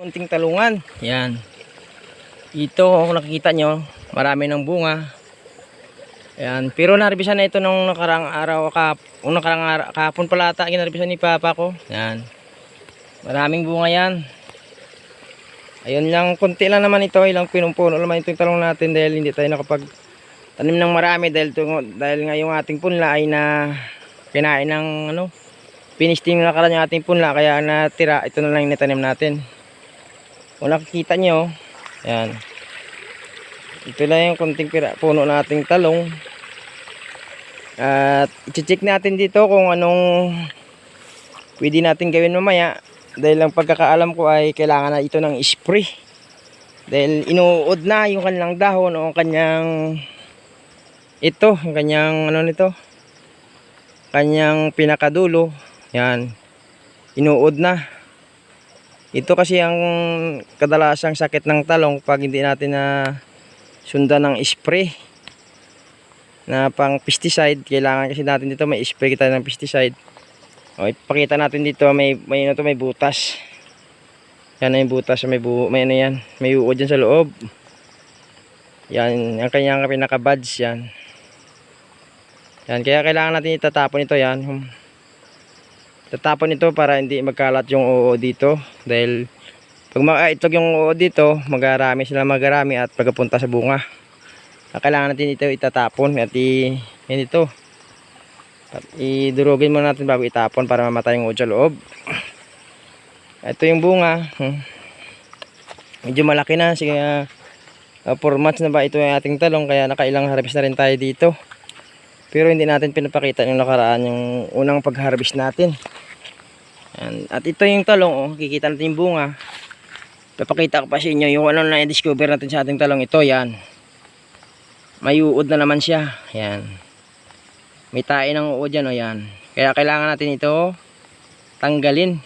Munting talungan. Yan. Ito, kung nakikita nyo, marami ng bunga. Yan. Pero naribisan na ito nung nakarang araw, kap, nung nakarang araw, kahapon pala ata, ginaribisan ni Papa ko. Yan. Maraming bunga yan. Ayun lang, konti lang naman ito, ilang pinumpuno naman itong talong natin dahil hindi tayo nakapag tanim ng marami dahil, tungo, dahil nga yung ating punla ay na kinain ng ano, finisting na nakaraan yung ating punla kaya natira, ito na lang yung natanim natin. Kung nakikita nyo, yan. Ito lang yung konting pira, puno nating talong. At i-check natin dito kung anong pwede natin gawin mamaya. Dahil ang pagkakaalam ko ay kailangan na ito ng spray. Dahil inuud na yung kanilang dahon o ang kanyang ito, yung kanyang ano nito kanyang pinakadulo yan inuod na ito kasi ang kadalasang sakit ng talong pag hindi natin na sundan ng spray na pang pesticide. Kailangan kasi natin dito may spray kita ng pesticide. O ipakita natin dito may may ano to may butas. Yan ay butas may bu may ano yan may uod dyan sa loob. Yan ang kanyang pinaka buds yan. Yan, kaya kailangan natin itatapon ito yan. Tatapon ito para hindi magkalat yung oo dito. Dahil pag makaitlog yung oo dito, magarami sila magarami at pagpunta sa bunga. Kailangan natin ito itatapon at i, yan ito. At idurugin muna natin bago itapon para mamatay yung uod sa loob. Ito yung bunga. Hmm. Medyo malaki na. Sige, uh, 4 months na ba ito yung ating talong kaya nakailang harvest na rin tayo dito. Pero hindi natin pinapakita yung nakaraan yung unang pag-harvest natin. Yan. At ito yung talong, oh, kikita natin yung bunga. Papakita ko pa sa inyo yung ano na i-discover natin sa ating talong ito, yan. May uod na naman siya. Yan. May tae ng uod yan, oh, yan. Kaya kailangan natin ito tanggalin.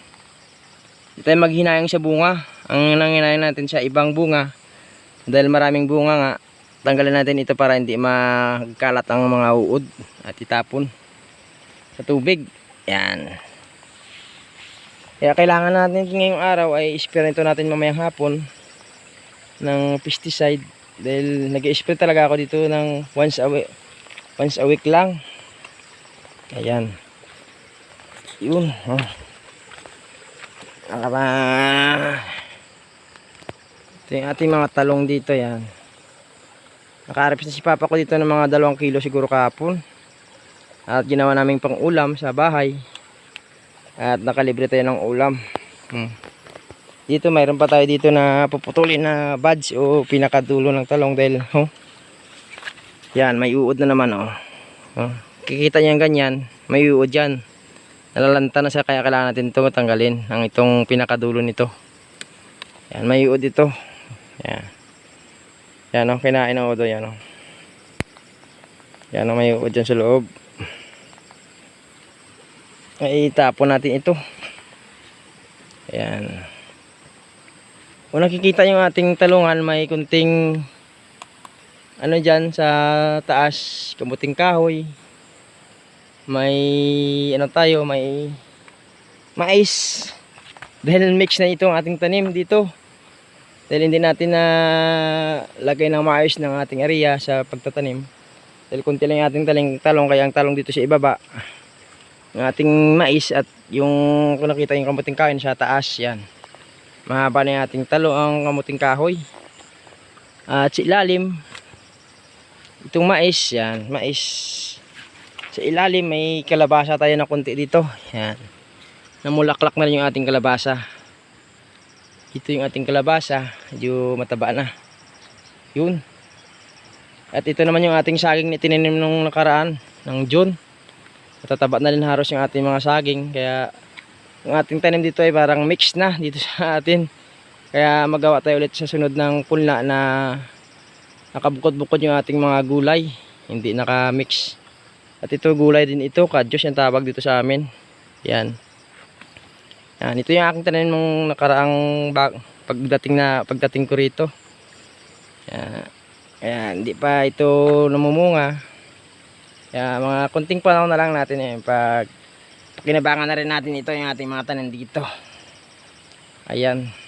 Hindi tayo maghinayang sa bunga. Ang nanghinayang natin sa ibang bunga. Dahil maraming bunga nga, tanggalin natin ito para hindi magkalat ang mga uod at itapon sa tubig. Yan. Kaya kailangan natin ngayong araw ay spray ito natin mamayang hapon ng pesticide. Dahil nag-spray talaga ako dito ng once a week once a week lang. Ayan. Yun oh. Nakaba. ito yung ating mga talong dito yan Nakaharap na si papa ko dito ng mga dalawang kilo siguro kahapon. At ginawa naming pang ulam sa bahay. At nakalibre tayo ng ulam. Hmm. Dito mayroon pa tayo dito na puputulin na buds o pinakadulo ng talong dahil oh. Yan, may uod na naman oh. oh. Kikita niyan ganyan, may uod yan. Nalalanta na siya kaya kailangan natin ito tanggalin ang itong pinakadulo nito. Yan, may uod ito. Yan. Yan o, kinain ng udo yan o. Yan o, may uod dyan sa loob. Ay, itapon natin ito. Ayan. Kung nakikita yung ating talungan, may kunting ano dyan sa taas, kamuting kahoy. May ano tayo, may mais. Dahil mix na itong ating tanim dito dahil hindi natin na lagay ng maayos ng ating area sa pagtatanim. Dahil kunti lang ating taling talong kaya ang talong dito sa ibaba ng ating mais at yung kung nakita yung kamuting kahoy sa taas yan. Mahaba na yung ating talong ang kamuting kahoy. At sa ilalim itong mais yan mais. Sa ilalim may kalabasa tayo na kunti dito yan. Namulaklak na rin yung ating kalabasa ito yung ating kalabasa. Medyo mataba na. Yun. At ito naman yung ating saging na tinanim nung nakaraan ng June. Matataba na rin haros yung ating mga saging. Kaya yung ating tanim dito ay parang mix na dito sa atin. Kaya magawa tayo ulit sa sunod ng punla na nakabukod-bukod yung ating mga gulay. Hindi naka-mix. At ito gulay din ito. Kadyos yung tawag dito sa amin. Yan yan, ito yung aking tanim nung nakaraang bag, pagdating na pagdating ko rito. Yan. Ayan, hindi pa ito namumunga. Kaya mga kunting panahon na lang natin eh pag kinabangan na rin natin ito yung ating mga tanim dito. Ayan.